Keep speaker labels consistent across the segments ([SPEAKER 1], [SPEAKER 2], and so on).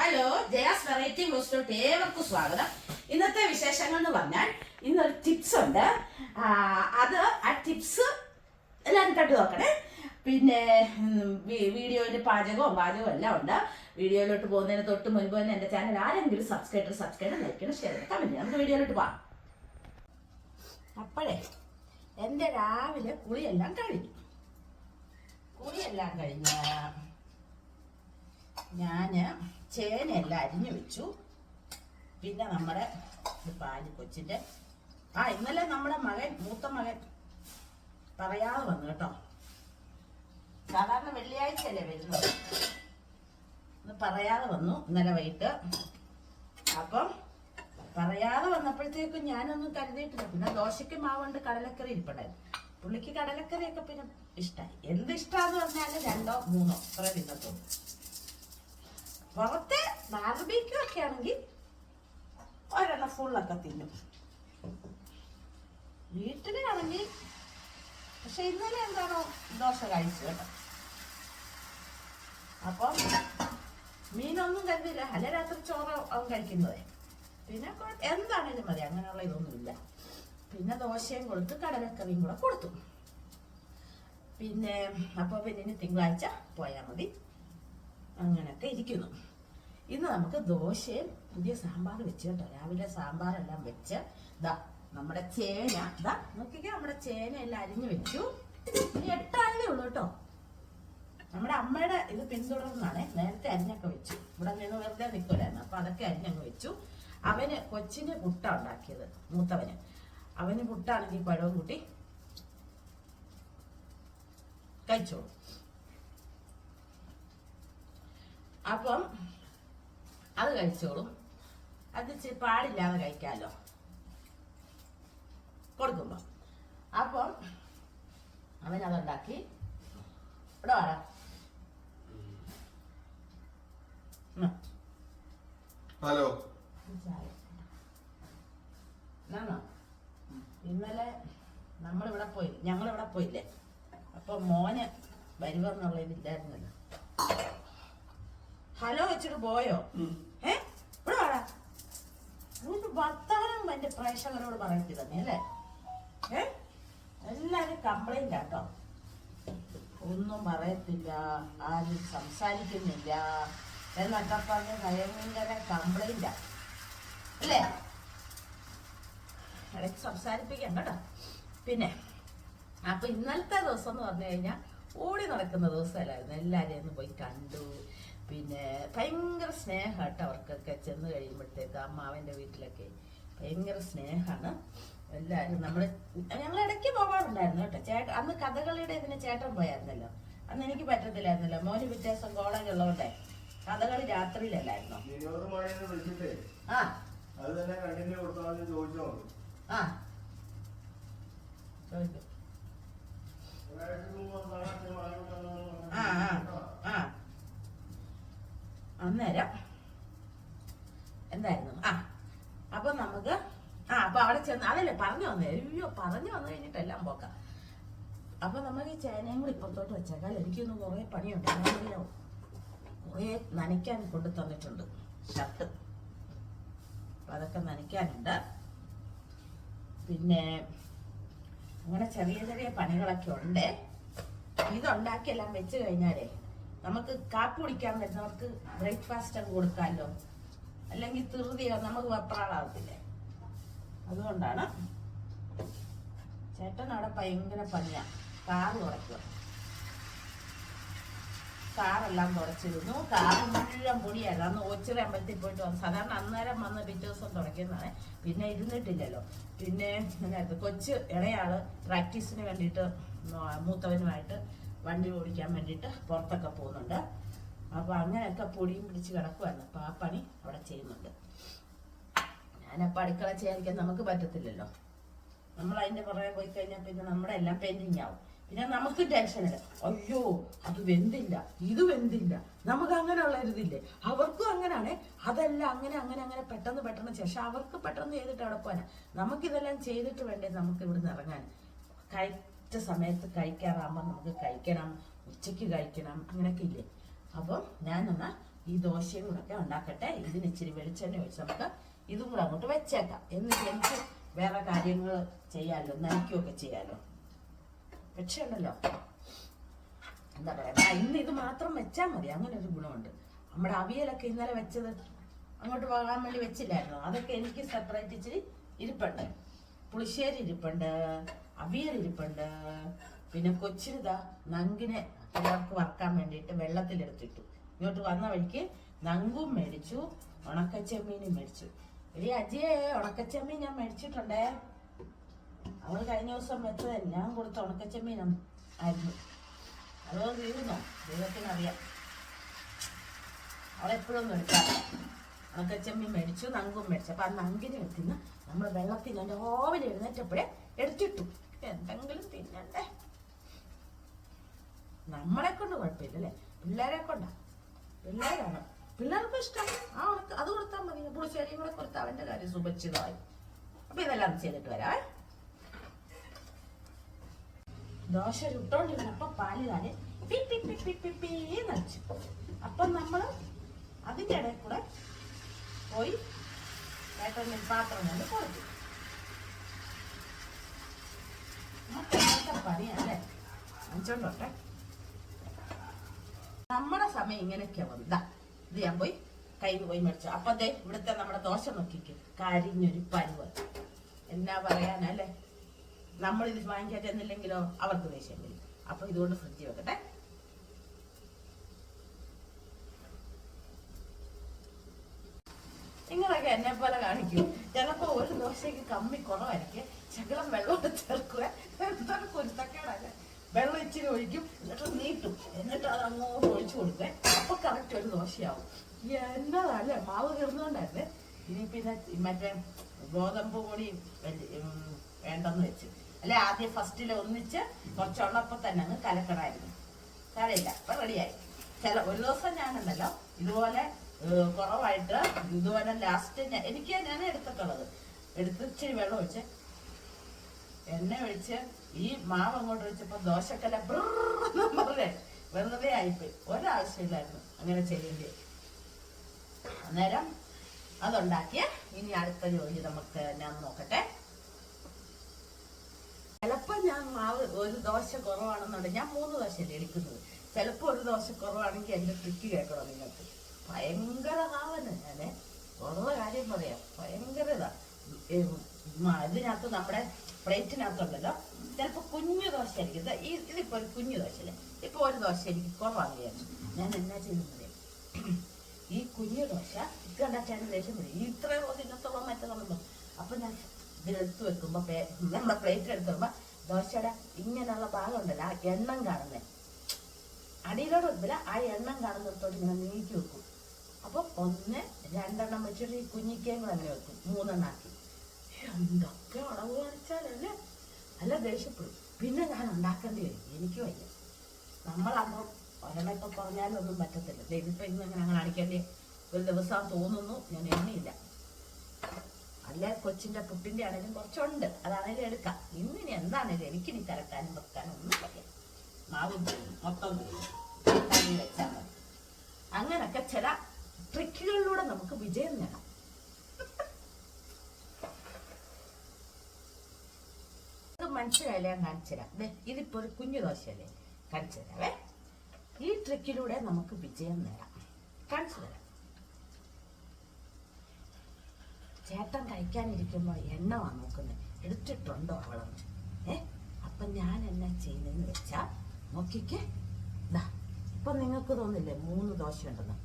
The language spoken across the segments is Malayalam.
[SPEAKER 1] ഹലോ ജയാസ് വെറൈറ്റി ഹോസ്റ്റോട്ട് ഏവർക്കും സ്വാഗതം. ഇന്നത്തെ വിശേഷങ്ങൾ എന്ന് പറഞ്ഞാൽ ഇന്നൊരു ടിപ്സ് ഉണ്ട്. അത് ആ ടിപ്സ് എല്ലാവരും കണ്ടു നോക്കണേ. പിന്നെ വീഡിയോയിൽ പാചകവും പാചകവും എല്ലാം ഉണ്ട്. വീഡിയോയിലോട്ട് പോകുന്നതിന് തൊട്ട് മുൻപ് തന്നെ എന്റെ ചാനൽ ആരെങ്കിലും സബ്സ്ക്രൈബർ സബ്സ്ക്രൈബർ ലൈക്കണം ഷെയർ കമന്റ് നമുക്ക് വീഡിയോയിലോട്ട് പോവാം. അപ്പോഴേ എന്റെ രാവിലെ കുളിയെല്ലാം കഴിഞ്ഞു. കുളിയെല്ലാം കഴിഞ്ഞ. ഞാൻ ചേനയെല്ലാം അരിഞ്ഞു വെച്ചു. പിന്നെ നമ്മുടെ പാലി കൊച്ചിന്റെ ആ ഇന്നലെ നമ്മുടെ മകൻ മൂത്ത മകൻ പറയാതെ വന്നു കേട്ടോ. സാധാരണ വെള്ളിയാഴ്ചയല്ലേ വരുന്നത്? ഇന്ന് പറയാതെ വന്നു ഇന്നലെ വൈകിട്ട്. അപ്പം പറയാതെ വന്നപ്പോഴത്തേക്കും ഞാനൊന്നും കരുതിയിട്ടില്ല. പിന്നെ ദോശയ്ക്ക് മാവുണ്ട് കടലക്കറി ഇരിപ്പുണ്ടായിരുന്നു. പുള്ളിക്ക് കടലക്കറിയൊക്കെ പിന്നെ ഇഷ്ടമായി എന്ത് ഇഷ്ടമാന്ന് പറഞ്ഞാൽ രണ്ടോ മൂന്നോ അത്ര തിന്നത്തുള്ളൂ. പുറത്തെ ബാർബിക്യൂ ഒക്കെ ആണെങ്കിൽ ഒരെണ്ണം ഫുള്ളൊക്കെ തിന്നും. വീട്ടിലാണെങ്കിൽ പക്ഷെ ഇന്നലെ എന്താണോ ദോശ കഴിച്ചു കേട്ടോ. അപ്പം മീനൊന്നും കരുതില്ല അല്ല രാത്രി ചോറ് അവൻ കഴിക്കുന്നതേ. പിന്നെ എന്താണേലും മതി. അങ്ങനെയുള്ള ഇതൊന്നുമില്ല. പിന്നെ ദോശയും കൊടുത്ത് കടലക്കറിയും കൂടെ കൊടുത്തു. പിന്നെ അപ്പോൾ പിന്നെ തിങ്കളാഴ്ച പോയാൽ മതി. അങ്ങനെയൊക്കെ ഇരിക്കുന്നു. ഇന്ന് നമുക്ക് ദോശയും പുതിയ സാമ്പാർ വെച്ച് കേട്ടോ. രാവിലെ സാമ്പാറെല്ലാം വെച്ച് ദാ നമ്മുടെ ചേന. ദാ നോക്കിക്കേ നമ്മുടെ ചേന എല്ലാം അരിഞ്ഞു വെച്ചു. ഇനി എട്ടാളേ ഉള്ളൂ കേട്ടോ. നമ്മുടെ അമ്മയുടെ ഇത് പിന്തുടർന്നാണ് നേരത്തെ അരിഞ്ഞൊക്കെ വെച്ചു. ഇവിടെ നിന്ന് വെറുതെ നിൽക്കില്ലായിരുന്നു അപ്പൊ അതൊക്കെ അരിഞ്ഞങ്ങ് വെച്ചു. അവന് കൊച്ചിന് പുട്ട ഉണ്ടാക്കിയത് മൂത്തവന്. അവന് പുട്ടാണെങ്കിൽ പഴവും കൂട്ടി കഴിച്ചോളൂ. അപ്പം അത് കഴിച്ചോളും. അത് ഇച്ചിരി പാടില്ലാതെ കഴിക്കാമല്ലോ കൊടുക്കുമ്പോ. അപ്പം അവൻ അതുണ്ടാക്കി. ഇവിടെ വാടാ.
[SPEAKER 2] ഹലോ?
[SPEAKER 1] ഇന്നലെ നമ്മളിവിടെ പോയി ഞങ്ങളിവിടെ പോയില്ലേ? അപ്പൊ മോന് വരുവെന്നുള്ള ഇതില്ലായിരുന്നല്ലോ ഹലോ വെച്ചിട്ട് പോയോ? എന്നിട്ട് വർത്താനം എന്റെ പ്രേക്ഷകരോട് പറയത്തി തന്നെ അല്ലേ? ഏ? എല്ലാരും കംപ്ലൈന്റ് ആട്ടോ. ഒന്നും പറയത്തില്ല ആരും സംസാരിക്കുന്നില്ല എന്നൊക്കെ പറഞ്ഞ് ഭയങ്കര കംപ്ലൈന്റാ അല്ലേ? ഇടയ്ക്ക് സംസാരിപ്പിക്കാം കേട്ടോ. പിന്നെ അപ്പൊ ഇന്നലത്തെ ദിവസം എന്ന് പറഞ്ഞു കഴിഞ്ഞാൽ ഓടി നടക്കുന്ന ദിവസമല്ലായിരുന്നു. എല്ലാവരെയും ഒന്ന് പോയി കണ്ടു. പിന്നെ ഭയങ്കര സ്നേഹ കേട്ടോ അവർക്കൊക്കെ ചെന്ന് കഴിയുമ്പോഴത്തേക്ക് അമ്മാവന്റെ വീട്ടിലൊക്കെ ഭയങ്കര സ്നേഹമാണ്. എല്ലാവരും നമ്മൾ ഞങ്ങൾ ഇടയ്ക്ക് പോകാറുണ്ടായിരുന്നു കേട്ടോ. ചേട്ടൻ അന്ന് കഥകളിയുടെ ഇതിന് ചേട്ടൻ പോയായിരുന്നല്ലോ. അന്ന് എനിക്ക് പറ്റത്തില്ലായിരുന്നല്ലോ. മോന് വ്യത്യാസം കോളേജ് ഉള്ളതുകൊണ്ടേ കഥകളി രാത്രിയിലല്ലായിരുന്നോ? ആ.
[SPEAKER 2] അത് തന്നെ കണ്ടിന്യൂ കൊടുത്താൽ ചോദിച്ചോ?
[SPEAKER 1] ആ. ചോദിക്കും ആ ആ. ആ അന്നേരം എന്തായിരുന്നു? ആ അപ്പൊ നമുക്ക് ആ അപ്പൊ അവിടെ ചെന്ന് അതല്ലേ പറഞ്ഞു വന്നേ. അയ്യോ പറഞ്ഞു വന്നു കഴിഞ്ഞിട്ടെല്ലാം പോക്കാം. അപ്പൊ നമുക്ക് ഈ ചേനയും കൂടി ഇപ്പത്തോട്ട് വെച്ചേക്കാൽ എനിക്കൊന്ന് കുറെ പണിയുണ്ട്. ആണെങ്കിലോ കുറെ നനയ്ക്കാൻ കൊണ്ടു തന്നിട്ടുണ്ട്. ഷർട്ട്. അപ്പൊ അതൊക്കെ നനയ്ക്കാനുണ്ട്. പിന്നെ അങ്ങനെ ചെറിയ ചെറിയ പണികളൊക്കെ ഉണ്ട്. ഇതുണ്ടാക്കിയെല്ലാം വെച്ച് കഴിഞ്ഞാലേ നമുക്ക് കാപ്പി കുടിക്കാൻ വരുന്നവർക്ക് ബ്രേക്ക്ഫാസ്റ്റ് അങ്ങ് കൊടുക്കാമല്ലോ അല്ലെങ്കിൽ തീർതിയോ നമുക്ക് വെപ്രാളാവത്തില്ലേ അതുകൊണ്ടാണ് ചേട്ടൻ അവിടെ ഭയങ്കര പണിയാ. കാറ് കുറയ്ക്കുക കാറെല്ലാം തുടച്ചിരുന്നു കാറ് മുഴുവൻ പൊടിയായിരുന്നു അന്ന് ഒച്ചിറ അമ്പലത്തിൽ പോയിട്ട് വന്നു. സാധാരണ അന്നേരം വന്ന് പിറ്റേ ദിവസം തുടയ്ക്കുന്നതാണ് പിന്നെ ഇരുന്നിട്ടില്ലല്ലോ. പിന്നെ കൊച്ച് ഇളയാൾ പ്രാക്ടീസിന് വേണ്ടിയിട്ട് മൂത്തവനുമായിട്ട് വണ്ടി ഓടിക്കാൻ വേണ്ടിയിട്ട് പുറത്തൊക്കെ പോകുന്നുണ്ട്. അപ്പോൾ അങ്ങനെയൊക്കെ പൊടിയും പിടിച്ച് കിടക്കുമായിരുന്നു അപ്പോൾ ആ പണി അവിടെ ചെയ്യുന്നുണ്ട്. ഞാനപ്പോൾ അടുക്കള ചെയ്യാതിരിക്കാൻ നമുക്ക് പറ്റത്തില്ലല്ലോ. നമ്മൾ അതിന്റെ പുറകെ പോയി കഴിഞ്ഞാൽ പിന്നെ നമ്മുടെ എല്ലാം പെൻഡിങ് ആവും. പിന്നെ നമുക്ക് ടെൻഷനില്ല അയ്യോ അത് വെന്തില്ല ഇത് വെന്തില്ല. നമുക്ക് അങ്ങനെയുള്ള ഒരിതില്ലേ? അവർക്കും അങ്ങനെയാണ് അതല്ല അങ്ങനെ അങ്ങനെ അങ്ങനെ പെട്ടെന്ന് പെട്ടെന്ന് ശേഷം അവർക്ക് പെട്ടെന്ന് ചെയ്തിട്ട് അവിടെ നമുക്കിതെല്ലാം ചെയ്തിട്ട് വേണ്ടേ നമുക്ക് ഇവിടുന്ന് ഇറങ്ങാൻ? കഴിച്ച സമയത്ത് കഴിക്കാറാകുമ്പോൾ നമുക്ക് കഴിക്കണം ഉച്ചയ്ക്ക് കഴിക്കണം അങ്ങനെയൊക്കെ ഇല്ലേ? അപ്പം ഞാനെന്നാ ഈ ദോശയും കൂടെ ഒക്കെ ഉണ്ടാക്കട്ടെ. ഇതിന് ഇച്ചിരി വെളിച്ചെണ്ണ ഒഴിച്ച് നമുക്ക് ഇതും കൂടെ അങ്ങോട്ട് വെച്ചേക്കാം. എന്നിട്ട് എനിക്ക് വേറെ കാര്യങ്ങൾ ചെയ്യാമല്ലോ നനയ്ക്കുകയൊക്കെ ചെയ്യാമല്ലോ പക്ഷേ ഉണ്ടല്ലോ എന്താ പറയാ ഇന്ന് ഇത് മാത്രം വെച്ചാൽ മതി. അങ്ങനെ ഒരു ഗുണമുണ്ട്. നമ്മുടെ അവിയലൊക്കെ ഇന്നലെ വെച്ചത് അങ്ങോട്ട് പോകാൻ വേണ്ടി വെച്ചില്ലായിരുന്നു? അതൊക്കെ എനിക്ക് സെപ്പറേറ്റ് ഇച്ചിരി ഇരിപ്പുണ്ട്. പുളിശ്ശേരി ഇരിപ്പുണ്ട്. അവിയൽ ഇരിപ്പുണ്ട് പിന്നെ കൊച്ചിരുതാ നങ്കിനെ എല്ലാവർക്കും വറക്കാൻ വേണ്ടിയിട്ട് വെള്ളത്തിലെടുത്തിട്ടു. ഇങ്ങോട്ട് വന്ന വഴിക്ക് നങ്കും മേടിച്ചു ഉണക്കച്ചെമ്മീനും മേടിച്ചു. എടി അജിയെ ഉണക്കച്ചെമ്മീൻ ഞാൻ മേടിച്ചിട്ടുണ്ടേ? അവൾ കഴിഞ്ഞ ദിവസം വെച്ചത് ഞാൻ കൊടുത്ത ഉണക്കച്ചെമ്മീനും ആയിരുന്നു. അതോ തീരുന്നോ? ദൈവത്തിനറിയാം. അവളെപ്പോഴൊന്നും എടുക്കാറില്ല ഉണക്കച്ചെമ്മീൻ മേടിച്ചു നങ്കും മേടിച്ചു. അപ്പൊ ആ നങ്കിന് വെക്കുന്ന നമ്മൾ വെള്ളത്തിൽ ഞാൻ രാവിലെ എഴുന്നേറ്റപ്പോഴേ എടുത്തിട്ടു. എന്തെങ്കിലും തിന്നണ്ടേ? നമ്മളെ കൊണ്ട് കുഴപ്പമില്ല അല്ലേ പിള്ളേരെ കൊണ്ടാ. പിള്ളേരാണ്. പിള്ളേർക്ക് ഇഷ്ടം. ആ ഉണക്ക് അത് കൊടുത്താൽ മതി. പുളിശ്ശേരിയും കൂടെ കൊടുത്താൽ അവന്റെ കാര്യം സുപരിചിതമായി അപ്പൊ ഇതെല്ലാം ചെയ്തിട്ട് വരാം ദോശ ചുട്ടോണ്ടിരുന്നപ്പോ പാൽ നടിച്ചു അപ്പൊ നമ്മൾ അതിന്റെ ഇടയിൽ കൂടെ പോയി ഏട്ടൻ പാത്രം കൊണ്ട് കൊടുത്തു നമുക്ക് ഇന്നത്തെ പണിയല്ലേ? നമ്മുടെ സമയം ഇങ്ങനെയൊക്കെയാ വന്നാ ഇത് ഞാൻ പോയി കയ്യിൽ പോയി മേടിച്ചു. അപ്പൊ അതെ ഇവിടുത്തെ നമ്മുടെ ദോശ നോക്കിക്ക്. കരിഞ്ഞൊരു പരുവ്. എന്നാ പറയാനല്ലേ? നമ്മൾ ഇത് വാങ്ങിക്കാൻ ചെന്നില്ലെങ്കിലോ അവർക്ക് ദേഷ്യം വരും. അപ്പൊ ഇതുകൊണ്ട് ഫ്രിഡ്ജ് വെക്കട്ടെ. നിങ്ങളൊക്കെ എന്നെ പോലെ കാണിക്കും. ചിലപ്പോ ഒരു ദോശയ്ക്ക് കമ്മി കുറവായിരിക്കും. ശകലം വെള്ളം ചേർക്കുക വെള്ളം ഇച്ചിരി ഒഴിക്കും എന്നിട്ട് നീട്ടും. എന്നിട്ട് അത് അങ്ങോട്ട് ഒഴിച്ചു കൊടുക്കേ അപ്പൊ കറക്റ്റ് ഒരു ദോശയാവും. എന്നതല്ലേ മാവ് തീർന്നുകൊണ്ടല്ലേ ഇനി പിന്നെ മറ്റേ ഗോതമ്പ് പൊടി വേണ്ടെന്ന് വെച്ച്. അല്ലെ ആദ്യം ഫസ്റ്റിൽ ഒന്നിച്ച് കുറച്ചുള്ളപ്പോ തന്നെ അങ്ങ് കലക്കണമായിരുന്നു. കലയില്ല അപ്പൊ റെഡിയായി. ചില ഒരു ദിവസം ഞാനുണ്ടല്ലോ ഇതുപോലെ കുറവായിട്ട് ഇതുപോലെ ലാസ്റ്റ് എനിക്ക് ഞാൻ എടുത്തിട്ടുള്ളത്. എടുത്ത് ഇച്ചിരി വെള്ളം ഒഴിച്ച്. എണ്ണ ഒഴിച്ച് ഈ മാവ് അങ്ങോട്ട് വെച്ചപ്പോ ദോശക്കല പറഞ്ഞേ. വെറുതെ ആയിപ്പോയി. ഒരാവശ്യമില്ലായിരുന്നു അങ്ങനെ ചെയ്യേണ്ടി. അന്നേരം അതുണ്ടാക്കിയ ഇനി അടുത്ത ജോലി നമുക്ക് ഞാൻ നോക്കട്ടെ. ചിലപ്പോ ഞാൻ മാവ് ഒരു ദോശ കുറവാണെന്നുണ്ടെങ്കിൽ ഞാൻ മൂന്ന് ദോശയല്ലേ എടുക്കുന്നത്. ചിലപ്പോ ഒരു ദോശ കുറവാണെങ്കിൽ എന്റെ ട്രിക്ക് കേൾക്കണം നിങ്ങൾക്ക്. ഭയങ്കര ആവന് ഞാൻ. ഉള്ള കാര്യം പറയാം. ഭയങ്കര ഇതാ. ഏ, മ- ഇതിനകത്ത് നമ്മുടെ പ്ലേറ്റിനകത്തുണ്ടല്ലോ. ചിലപ്പോ കുഞ്ഞു ദോശ ആയിരിക്കും ഈ ഇതിപ്പോ ഒരു കുഞ്ഞു ദോശ അല്ലേ ഇപ്പൊ ഒരു ദോശ എനിക്ക് കുറവാണ് ഞാൻ എന്നാ ചെയ്യുന്നത് ഈ കുഞ്ഞു ദോശ ഇത് കണ്ടാച്ചാണ് ദേഷ്യം വരും. ഇത്രയും മറ്റേ മറ്റൊന്നും അപ്പൊ ഞാൻ ഇതിലെടുത്ത് വെക്കുമ്പോ നമ്മുടെ പ്ലേറ്റ് എടുത്ത് വെക്കുമ്പോ ദോശയുടെ ഇങ്ങനെയുള്ള ഭാഗം ഉണ്ടല്ലോ ആ എണ്ണം കാണുന്നേ. അടിയിലോട് വെക്കില്ല ആ എണ്ണം കാണുന്നിടത്തോട്ട് ഇങ്ങനെ നീക്കി വെക്കും. അപ്പൊ ഒന്ന് രണ്ടെണ്ണം വെച്ചിട്ട് ഈ കുഞ്ഞിക്കയും തന്നെ വെക്കും. മൂന്നെണ്ണം ആക്കി. എന്തൊക്കെ ഉടവ് കാണിച്ചാലല്ലേ? അല്ല ദേഷ്യപ്പെടും. പിന്നെ ഞാൻ ഉണ്ടാക്കേണ്ടി വരും. എനിക്ക് വയ്യ. നമ്മളപ്പം ഒരെണ്ണം ഇപ്പൊ പറഞ്ഞാലൊന്നും പറ്റത്തില്ല. ദേ ഇതിപ്പോ ഇന്ന് അങ്ങനെ കാണിക്കേണ്ടി ഒരു ദിവസം തോന്നുന്നു. ഞാൻ എണ്ണിയില്ല. അല്ല? കൊച്ചിന്റെ പുട്ടിന്റെ ആണെങ്കിലും കുറച്ചുണ്ട്. അതാണെങ്കിലും എടുക്കാം. ഇന്നിനി എന്താണെങ്കിലും എനിക്കിനി കലക്കാനും വെക്കാനും ഒന്നും വയ്യ. മാവും മൊത്തം. വെച്ചാൽ മതി. അങ്ങനൊക്കെ ചില ട്രിക്കുകളിലൂടെ നമുക്ക് വിജയം നേടാം. ഇത് മനസ്സിലായില്ല ഞാൻ കാണിച്ചു തരാം ദേ, ഇതിപ്പോ ഒരു കുഞ്ഞു ദോശയല്ലേ? കാണിച്ചു തരാവേ ഈ ട്രിക്കിലൂടെ നമുക്ക് വിജയം നേടാം. കാണിച്ചു തരാം ചേട്ടൻ കഴിക്കാനിരിക്കുമ്പോ എണ്ണമാ നോക്കുന്നത് എടുത്തിട്ടുണ്ടോ അവളെന്ന് ഏ? അപ്പൊ ഞാൻ എന്നാ ചെയ്യുന്നെന്ന് വെച്ചാ നോക്കിക്കേ. ഇപ്പൊ നിങ്ങൾക്ക് തോന്നില്ലേ മൂന്ന് ദോശ ഉണ്ടെന്ന്?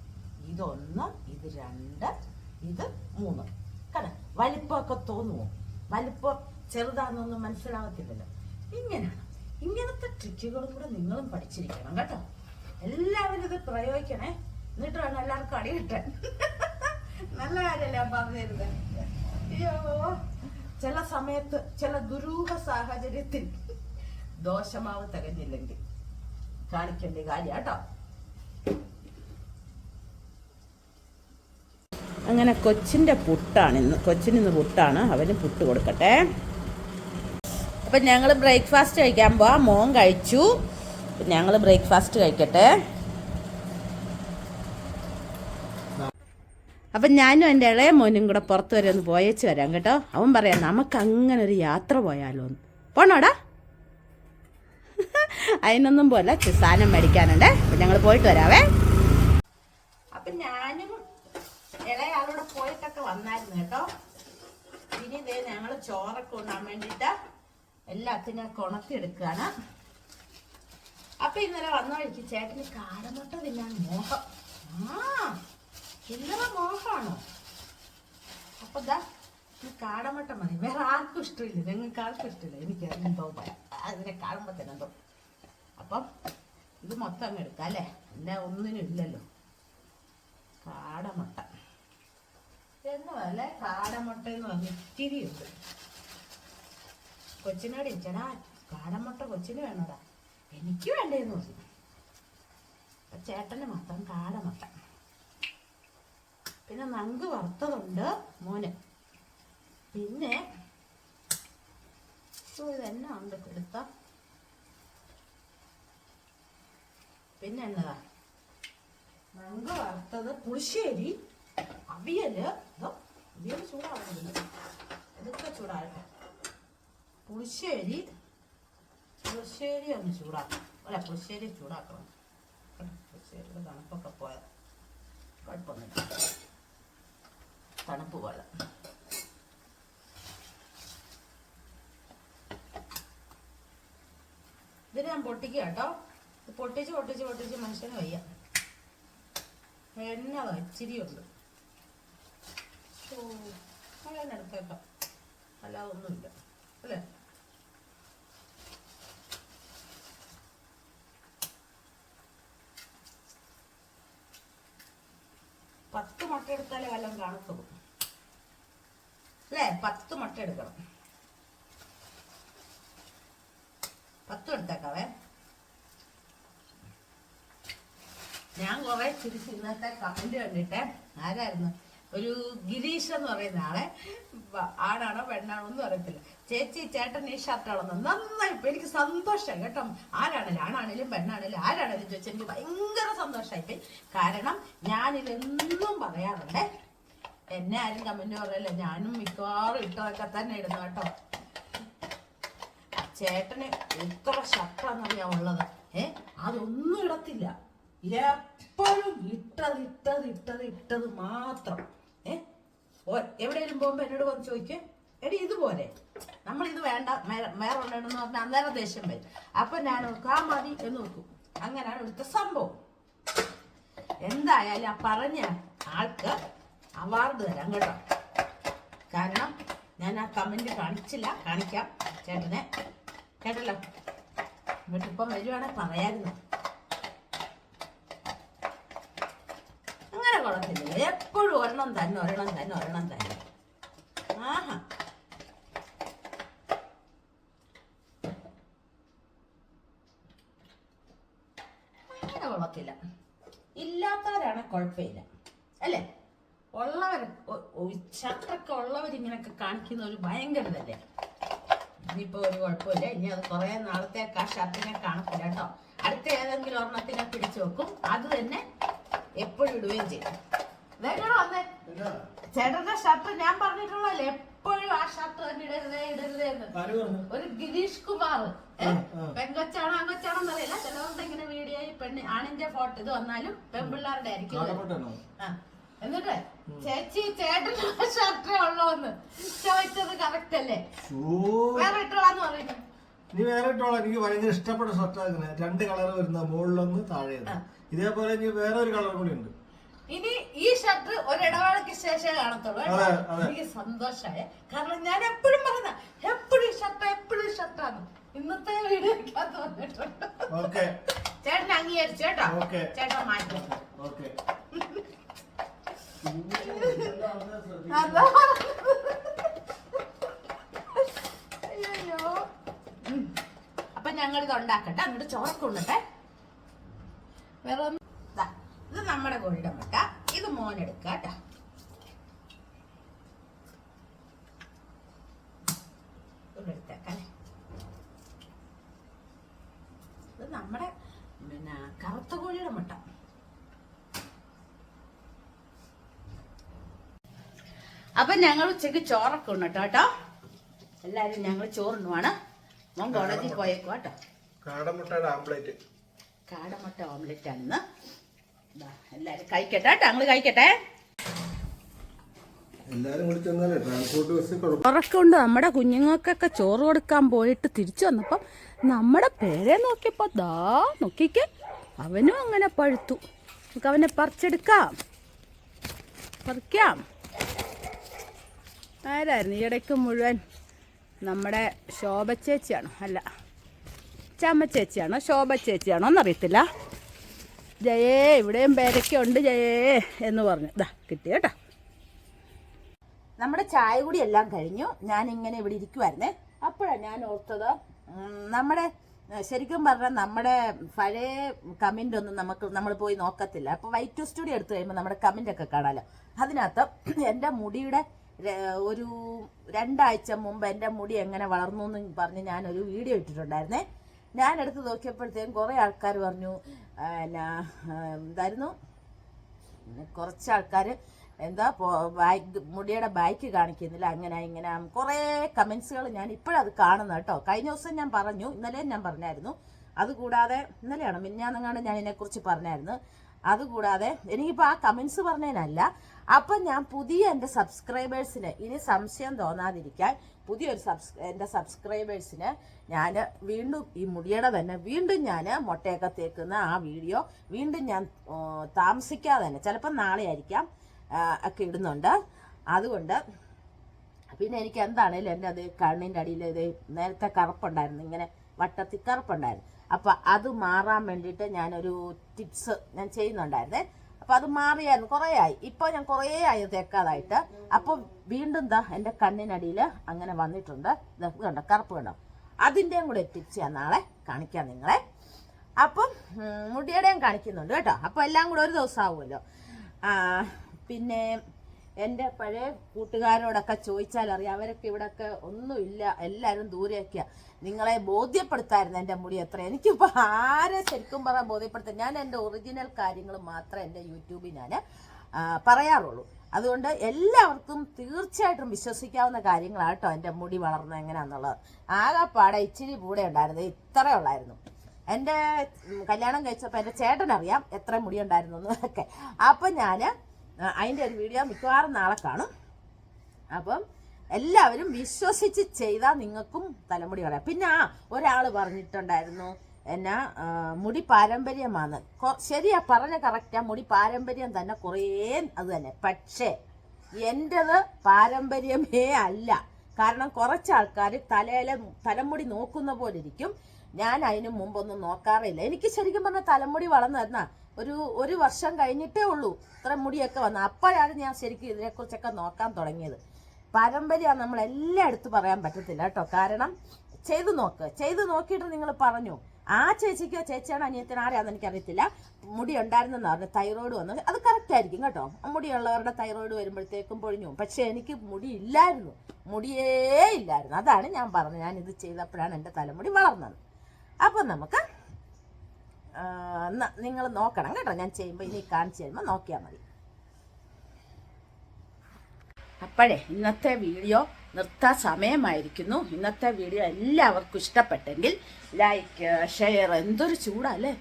[SPEAKER 1] ഇതൊന്ന് ഇത് രണ്ട് ഇത് മൂന്ന്. കട വലിപ്പമൊക്കെ തോന്നുമോ വലിപ്പം ചെറുതാണെന്നൊന്നും മനസ്സിലാകത്തില്ലല്ലോ ഇങ്ങനെയാണ്. ഇങ്ങനത്തെ ട്രിക്കുകളും കൂടെ നിങ്ങളും പഠിച്ചിരിക്കണം കേട്ടോ. എല്ലാവരും ഇത് പ്രയോഗിക്കണേ. എന്നിട്ട് വേണം എല്ലാവർക്കും അടി കിട്ടാൻ. നല്ല കാര്യമല്ലേ പറഞ്ഞിരുന്നത് അയ്യോ. ചില സമയത്ത് ചില ദുരൂഹ സാഹചര്യത്തിൽ ദോഷമാവ് തികഞ്ഞില്ലെങ്കിൽ കാണിക്കേണ്ട കാര്യം കേട്ടോ. അങ്ങനെ കൊച്ചിന്റെ പുട്ടാണ് ഇന്ന്. കൊച്ചിന് പുട്ടാണ്. അവന് പുട്ട് കൊടുക്കട്ടെ. അപ്പം ഞങ്ങൾ ബ്രേക്ക്ഫാസ്റ്റ് കഴിക്കാൻ പോവാം. മോൻ കഴിച്ചു. ഞങ്ങൾ ബ്രേക്ക്ഫാസ്റ്റ് കഴിക്കട്ടെ. അപ്പം ഞാനും എന്റെ ഇളയ മോനും കൂടെ പുറത്ത് വരെ ഒന്ന് പോയേച്ച് വരാം കേട്ടോ. അവൻ പറയാം നമുക്ക് അങ്ങനെ ഒരു യാത്ര പോയാലോ എന്ന്. പോണോടാ അതിനൊന്നും പോലെ സാധനം മേടിക്കാനുണ്ട്. അപ്പം ഞങ്ങൾ പോയിട്ട് വരാവേ. അപ്പം ഞാനും ഇളയാളോടെ പോയിട്ടൊക്കെ വന്നായിരുന്നു കേട്ടോ. ഇനി ഇതേ ഞങ്ങൾ ചോറൊക്കെ ഉണ്ണാൻ വേണ്ടിയിട്ട് എല്ലാത്തിനും കൊണത്തിയെടുക്കുകയാണ്. അപ്പൊ ഇന്നലെ വന്ന വഴിക്ക് ചേട്ടന് കാരമുട്ട തിന്നാൻ മോഹം. ആ ഇന്നലെ മോഹമാണോ? അപ്പൊ ദാ കാടമുട്ട മതി. വേറെ ആർക്കും ഇഷ്ടമില്ല. നിങ്ങൾക്ക് ആർക്കും ഇഷ്ടമില്ല. എനിക്ക് എന്തോ. അതിനെ കാണുമ്പോ തന്നെ എന്തോ അപ്പം ഇത് മൊത്തം അങ്ങ് എടുക്കാം അല്ലേ? എന്നെ ഒന്നിനും ഇല്ലല്ലോ. കാടമുട്ട. എന്നല്ലേ കാടമുട്ട എന്ന് ഇത്തിരി ഇത്തിരിയുണ്ട് കൊച്ചിനോട് ചേടാ കാടമുട്ട കൊച്ചിന് വേണോടാ. എനിക്ക് വേണ്ടേന്ന് പറഞ്ഞു. അപ്പൊ ചേട്ടന് മൊത്തം കാടമുട്ട പിന്നെ നങ്ക് വറുത്തതുണ്ട് മോന്. പിന്നെ ഇതെന്നാ ഉണ്ട് കൊടുത്ത പിന്നെ എന്നതാ നങ്ക് വറുത്തത് പുളിശ്ശേരി അവിയൽ. ഇതോ അവിയൽ ചൂടാവുന്നില്ല ഇതൊക്കെ ചൂടാകട്ടെ പുളിശ്ശേരി. പുളിശ്ശേരി ഒന്ന് ചൂടാക്കണം അല്ല പുളിശ്ശേരി ചൂടാക്കണം. പുളിശ്ശേരിയുടെ തണുപ്പൊക്കെ പോയത് കുഴപ്പമൊന്നുമില്ല. തണുപ്പ് പോലെ. ഇതിന് ഞാൻ പൊട്ടിക്കുക കേട്ടോ. പൊട്ടിച്ച് പൊട്ടിച്ച് പൊട്ടിച്ച് മനുഷ്യന് വയ്യ. എന്നതാ ഇച്ചിരി ഉണ്ട്. ഓ അങ്ങനെ എടുത്തേക്കാം. അല്ലാതെ ഒന്നുമില്ല. അല്ലേ? പത്ത് മുട്ട എടുത്താലേ വല്ലതും കാണത്തുള്ളൂ. അല്ലേ? പത്ത് മുട്ട എടുക്കണം. പത്ത് എടുത്തേക്കാവേ. ഞാൻ കുറെ ചിരിച്ചിരുന്നത്തെ കമന്റ് കണ്ടിട്ടേ ആരായിരുന്നു? ഒരു ഗിരീഷ് എന്ന് പറയുന്ന ആളെ ആണാണോ പെണ്ണാണോ എന്ന് അറിയത്തില്ല. ചേച്ചി ചേട്ടൻ ഈ ഷർട്ടാണെന്ന് നന്നായി എനിക്ക് സന്തോഷം കേട്ടോ. ആരാണേലും ആണാണേലും പെണ്ണാണേലും ആരാണേലും ചോദിച്ചു എനിക്ക് ഭയങ്കര സന്തോഷമായി കാരണം ഞാനിതെന്നും പറയാറുണ്ട്. എന്നെ ആരും കമന്റ് പറയല്ല. ഞാനും മിക്കവാറും ഇട്ടതൊക്കെ തന്നെ ഇടുന്നു കേട്ടോ. ചേട്ടന് എത്ര ഷർട്ടാന്നറിയാ ഉള്ളത്. ഏ? അതൊന്നും ഇടത്തില്ല. എപ്പോഴും ഇട്ടത് ഇട്ടത് ഇട്ടത് ഇട്ടത് മാത്രം. എവിടെയെങ്കിലും പോകുമ്പോ എന്നോട് വന്ന് ചോദിക്കും. എടി ഇതുപോലെ. നമ്മൾ ഇത് വേണ്ട വേറെ ഉണ്ടെന്ന് പറഞ്ഞാൽ അന്നേരം ദേഷ്യം വരും. അപ്പൊ ഞാൻ നോക്കാം മതി എന്ന് നോക്കും. അങ്ങനെയാണ് ഇവിടുത്തെ സംഭവം. എന്തായാലും ആ പറഞ്ഞ ആൾക്ക് അവാർഡ് തരാം കേട്ടോ. കാരണം ഞാൻ ആ കമന്റ് കാണിച്ചില്ല. കാണിക്കാം ചേട്ടനെ. കേട്ടല്ലോ? വീട്ടിപ്പം വരുവാണെ പറയായിരുന്നു. അങ്ങനെ എപ്പോഴും ഒരെണ്ണം തന്നെ ഒരെണ്ണം തന്നെ ഒരെണ്ണം തന്നെ. ആഹാ. അങ്ങനെ കൊള്ളത്തില്ല ഇല്ലാത്തവരാണ് കുഴപ്പമില്ല. അല്ലേ? ഉള്ളവർ ഷർട്ടൊക്കെ ഉള്ളവരിങ്ങനൊക്കെ കാണിക്കുന്ന ഒരു ഭയങ്കരതല്ലേ? ഇനിയിപ്പോ ഒരു കുഴപ്പമില്ല. ഇനി അത് കുറെ നാളത്തേക്ക് ആ ഷർട്ടിനെ കാണത്തില്ല കേട്ടോ. അടുത്ത ഏതെങ്കിലും ഒരെണ്ണത്തിനെ പിടിച്ചു വെക്കും. അത് തന്നെ എപ്പോഴും ഇടുകയും ചെയ്യും. ഇതെങ്ങനെ വന്നേ. ചേട്ടന്റെ ഷർട്ട് ഞാൻ പറഞ്ഞിട്ടുള്ളല്ലേ എപ്പോഴും ആ ഷർട്ട് തന്നെ ഇടരുതേ ഇടരുതേ എന്ന്. ഒരു ഗിരീഷ് കുമാർ. പെങ്കച്ചാണോ അങ്ങച്ചാണോ ആങ്കൊച്ചാണോ എന്നറിയില്ല ചിലവരുടെ ഇങ്ങനെ വീഡിയോ പെണ്ണ് ആണിന്റെ ഫോട്ടോ ഇത് വന്നാലും പെൺപിള്ളാരുടെ ആയിരിക്കും. എന്നിട്ട് ചേച്ചി ചേട്ടന്റെ ഷർട്ടേ ഉള്ളൂന്ന് ചോദിച്ചത് കറക്റ്റ് അല്ലേ. വേറെ ഇട്ടോളാന്ന് പറയുന്നു
[SPEAKER 2] നീ വേറെ ഇട്ടോളാം. എനിക്ക് ഭയങ്കര ഇഷ്ടപ്പെട്ട ഷർട്ടാണ് രണ്ട് കളർ വരുന്ന മുകളിലൊന്ന് താഴെ. ഇതേപോലെ ഇനി വേറെ ഒരു കളർ കൂടി ഉണ്ട്.
[SPEAKER 1] ഇനി ഈ ഷർട്ട് ഒരിടവാളക്ക് ശേഷമേ കാണത്തുള്ളൂ കേട്ടോ.
[SPEAKER 2] അതെ, അതെ.
[SPEAKER 1] എനിക്ക് സന്തോഷായ. കാരണം ഞാൻ എപ്പോഴും പറഞ്ഞ എപ്പോഴും ഷർട്ട് എപ്പോഴും ഷർട്ടാണ് ഇന്നത്തെ വീഡിയോ വന്നിട്ടുണ്ട്.
[SPEAKER 2] ഓക്കെ.
[SPEAKER 1] ചേട്ടൻ അംഗീകരിച്ചു കേട്ടോ.
[SPEAKER 2] ഓക്കേ.
[SPEAKER 1] ചേട്ടൻ മാറ്റും.
[SPEAKER 2] ഓക്കെ.
[SPEAKER 1] അതാ. ഞങ്ങൾ ഇത് ഉണ്ടാക്കട്ടെ അങ്ങോട്ട് ചോറൊക്കെ ഉണ്ടട്ടെ വേറെ ഇത് നമ്മുടെ കോഴിയുടെ മുട്ട. ഇത് മോനെടുക്ക കേട്ടോ. ഇത് നമ്മുടെ പിന്നെ കറുത്ത കോഴിയുടെ മുട്ട. അപ്പൊ ഞങ്ങൾ ഉച്ചയ്ക്ക് ചോറൊക്കെ ഉണ്ട് കേട്ടോ. എല്ലാരും ഞങ്ങൾ ചോറുണ്ണുവാണ്. മോൻ കോളേജിൽ പോയേക്കോ കേട്ടോ.
[SPEAKER 2] കാടമുട്ടയുടെ ആംപ്ലേറ്റ്
[SPEAKER 1] കാടമുട്ട ഓംലെറ്റ് അന്ന് എല്ലാരും കഴിക്കട്ടെ കേട്ടോ ഞങ്ങൾ കഴിക്കട്ടെ.
[SPEAKER 2] കുഴപ്പം
[SPEAKER 1] ഉറക്കമുണ്ട് നമ്മുടെ കുഞ്ഞുങ്ങൾക്കൊക്കെ ചോറ് കൊടുക്കാൻ പോയിട്ട് തിരിച്ചു വന്നപ്പം നമ്മുടെ പേരെ നോക്കിയപ്പോ ദാ നോക്കിക്കേ അവനും അങ്ങനെ പഴുത്തു. നമുക്ക് അവനെ പറിച്ചെടുക്കാം. പറിക്കാം. ആരായിരുന്നു ഈ ഇടയ്ക്ക് മുഴുവൻ? നമ്മുടെ ശോഭ ചേച്ചിയാണോ? അല്ല. ചമ്മ ചേച്ചിയാണോ? ശോഭ ചേച്ചിയാണോ എന്നറിയത്തില്ല. ജയേ ഇവിടെയും പേരൊക്കെ ജയേ എന്ന് പറഞ്ഞു. ഇതാ കിട്ടി കേട്ടോ. നമ്മുടെ ചായ കൂടി എല്ലാം കഴിഞ്ഞു. ഞാൻ ഇങ്ങനെ ഇവിടെ ഇരിക്കുമായിരുന്നേ അപ്പോഴാണ് ഞാൻ ഓർത്തത് നമ്മുടെ ശരിക്കും പറഞ്ഞാൽ നമ്മുടെ പഴയ കമന്റ് ഒന്നും നമുക്ക് നമ്മൾ പോയി നോക്കത്തില്ല. അപ്പോൾ വൈറ്റ് സ്റ്റുഡിയോ എടുത്തു കഴിയുമ്പോൾ നമ്മുടെ കമന്റ് ഒക്കെ കാണാമല്ലോ അതിനകത്ത് എന്റെ മുടിയുടെ ഒരു രണ്ടാഴ്ച മുമ്പ് എന്റെ മുടി എങ്ങനെ വളർന്നു എന്ന് പറഞ്ഞ് ഞാനൊരു വീഡിയോ ഇട്ടിട്ടുണ്ടായിരുന്നേ. ഞാൻ എടുത്ത് നോക്കിയപ്പോഴത്തേക്കും കുറേ ആൾക്കാർ പറഞ്ഞു എന്നാ എന്തായിരുന്നു? കുറച്ച് ആൾക്കാർ എന്താ ബാക്ക് മുടിയുടെ ബാക്ക് കാണിക്കുന്നില്ല അങ്ങനെ ഇങ്ങനെ. കുറേ കമൻസുകൾ ഞാൻ ഇപ്പോഴത് കാണുന്നത് കേട്ടോ. കഴിഞ്ഞ ദിവസം ഞാൻ പറഞ്ഞു ഇന്നലെയും ഞാൻ പറഞ്ഞായിരുന്നു. അതുകൂടാതെ ഇന്നലെയാണ് മിന്നാന്നെങ്ങാണ്ട് ഞാൻ ഇതിനെക്കുറിച്ച് പറഞ്ഞായിരുന്നു. അതുകൂടാതെ എനിക്കിപ്പോൾ ആ കമൻസ് പറഞ്ഞതിനല്ല അപ്പം ഞാൻ പുതിയ എന്റെ സബ്സ്ക്രൈബേഴ്സിന് ഇനി സംശയം തോന്നാതിരിക്കാൻ പുതിയൊരു സബ്സ് എന്റെ സബ്സ്ക്രൈബേഴ്സിന് ഞാൻ വീണ്ടും ഈ മുടിയുടെ തന്നെ വീണ്ടും ഞാൻ മുട്ടയൊക്കെ തേക്കുന്ന ആ വീഡിയോ വീണ്ടും ഞാൻ താമസിക്കാതെ തന്നെ ചിലപ്പം നാളെ ആയിരിക്കാം ഒക്കെ ഇടുന്നുണ്ട്. അതുകൊണ്ട് പിന്നെ എനിക്ക് എന്താണേലും എന്റെ അത് കണ്ണിന്റെ അടിയിൽ ഇത് നേരത്തെ കറുപ്പുണ്ടായിരുന്നു ഇങ്ങനെ വട്ടത്തിൽ കറുപ്പുണ്ടായിരുന്നു. അപ്പം അത് മാറാൻ വേണ്ടിയിട്ട് ഞാനൊരു ടിപ്സ് ഞാൻ ചെയ്യുന്നുണ്ടായിരുന്നേ. അപ്പം അത് മാറിയായിരുന്നു കുറേ ആയി ഇപ്പോൾ ഞാൻ കുറേ ആയി തേക്കാതായിട്ട്. അപ്പോൾ വീണ്ടും ദാ എന്റെ കണ്ണിനടിയിൽ അങ്ങനെ വന്നിട്ടുണ്ട്. ഇത് കണ്ടോ കറുപ്പ് കണ്ടോ? അതിന്റെയും കൂടെ ടിപ്സ് ഞാൻ നാളെ കാണിക്കാം നിങ്ങളെ. അപ്പം മുടിയുടെയും കാണിക്കുന്നുണ്ട് കേട്ടോ. അപ്പോൾ എല്ലാം കൂടെ ഒരു ദിവസം ആവുമല്ലോ പിന്നെ എന്റെ പഴയ കൂട്ടുകാരോടൊക്കെ ചോദിച്ചാൽ അറിയാം. അവരൊക്കെ ഇവിടെയൊക്കെ ഒന്നുമില്ല എല്ലാവരും ദൂരെയൊക്കെയാ. നിങ്ങളെ ബോധ്യപ്പെടുത്തായിരുന്നു എന്റെ മുടി എത്ര എനിക്കിപ്പോൾ ആരെ ശരിക്കും പറയാൻ ബോധ്യപ്പെടുത്താൻ? ഞാൻ എന്റെ ഒറിജിനൽ കാര്യങ്ങൾ മാത്രമേ എന്റെ യൂട്യൂബിൽ ഞാൻ പറയാറുള്ളൂ. അതുകൊണ്ട് എല്ലാവർക്കും തീർച്ചയായിട്ടും വിശ്വസിക്കാവുന്ന കാര്യങ്ങളാണ് എന്റെ മുടി വളർന്നത് എങ്ങനെയാണെന്നുള്ളത് ആകെപ്പാടെ ഇച്ചിരി കൂടെ ഉണ്ടായിരുന്നത് ഇത്ര ഉള്ളായിരുന്നു. എന്റെ കല്യാണം കഴിച്ചപ്പോൾ എന്റെ ചേട്ടൻ അറിയാം എത്ര മുടി ഉണ്ടായിരുന്നു എന്നൊക്കെ അപ്പം ഞാൻ അതിന്റെ ഒരു വീഡിയോ മിക്കവാറും നാളെ കാണും. അപ്പം എല്ലാവരും വിശ്വസിച്ച് ചെയ്താൽ നിങ്ങൾക്കും തലമുടി വളരാം. പിന്നെ ആ ഒരാൾ പറഞ്ഞിട്ടുണ്ടായിരുന്നു എന്നാ മുടി പാരമ്പര്യമാണ്. ശരിയാ പറഞ്ഞ കറക്റ്റാ മുടി പാരമ്പര്യം തന്നെ കുറേ അത് തന്നെ. പക്ഷേ എന്റെത് പാരമ്പര്യമേ അല്ല. കാരണം കുറച്ച് ആൾക്കാർ തലയിലെ തലമുടി നോക്കുന്ന പോലെ ഇരിക്കും ഞാൻ അതിന് മുമ്പൊന്നും നോക്കാറില്ല. എനിക്ക് ശരിക്കും പറഞ്ഞാൽ തലമുടി വളർന്നു വരുന്ന ഒരു ഒരു വർഷം കഴിഞ്ഞിട്ടേ ഉള്ളൂ ഇത്ര മുടിയൊക്കെ വന്ന. അപ്പോഴാണ് ഞാൻ ശരിക്കും ഇതിനെക്കുറിച്ചൊക്കെ നോക്കാൻ തുടങ്ങിയത്. പാരമ്പര്യം നമ്മൾ എല്ലായിടത്തും പറയാൻ പറ്റത്തില്ല കേട്ടോ. കാരണം ചെയ്തു നോക്ക്. ചെയ്തു നോക്കിയിട്ട് നിങ്ങൾ പറഞ്ഞു. ആ ചേച്ചിക്കോ ചേച്ചിയാണോ അനിയത്തിന് ആരെയാണെന്ന് എനിക്കറിയത്തില്ല. മുടി ഉണ്ടായിരുന്നെന്ന് പറഞ്ഞു തൈറോയ്ഡ് വന്നു. അത് കറക്റ്റ് ആയിരിക്കും കേട്ടോ. മുടിയുള്ളവരുടെ തൈറോയ്ഡ് വരുമ്പോഴത്തേക്കും പൊഴിഞ്ഞു പക്ഷേ എനിക്ക് മുടി ഇല്ലായിരുന്നു. മുടിയേ ഇല്ലായിരുന്നു. അതാണ് ഞാൻ പറഞ്ഞത്. ഞാൻ ഇത് ചെയ്തപ്പോഴാണ് എന്റെ തലമുടി വളർന്നത്. അപ്പം നമുക്ക് നിങ്ങൾ നോക്കണം കേട്ടോ. ഞാൻ ചെയ്യുമ്പോൾ ഇനി കാണിച്ചു തരുമ്പോൾ നോക്കിയാൽ മതി. അപ്പോഴേ ഇന്നത്തെ വീഡിയോ നിർത്താൻ സമയമായിരിക്കുന്നു. ഇന്നത്തെ വീഡിയോ എല്ലാവർക്കും ഇഷ്ടപ്പെട്ടെങ്കിൽ ലൈക്ക് ഷെയർ എന്തൊരു ചൂടല്ലേ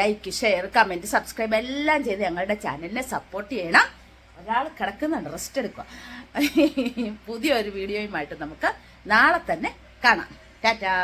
[SPEAKER 1] ലൈക്ക് ഷെയർ കമന്റ് സബ്സ്ക്രൈബ് എല്ലാം ചെയ്ത് ഞങ്ങളുടെ ചാനലിനെ സപ്പോർട്ട് ചെയ്യണം. ഒരാൾ കിടക്കുന്നുണ്ട് റെസ്റ്റ് എടുക്കുക. പുതിയൊരു വീഡിയോയുമായിട്ട് നമുക്ക് നാളെ തന്നെ കാണാം. ടാറ്റാ.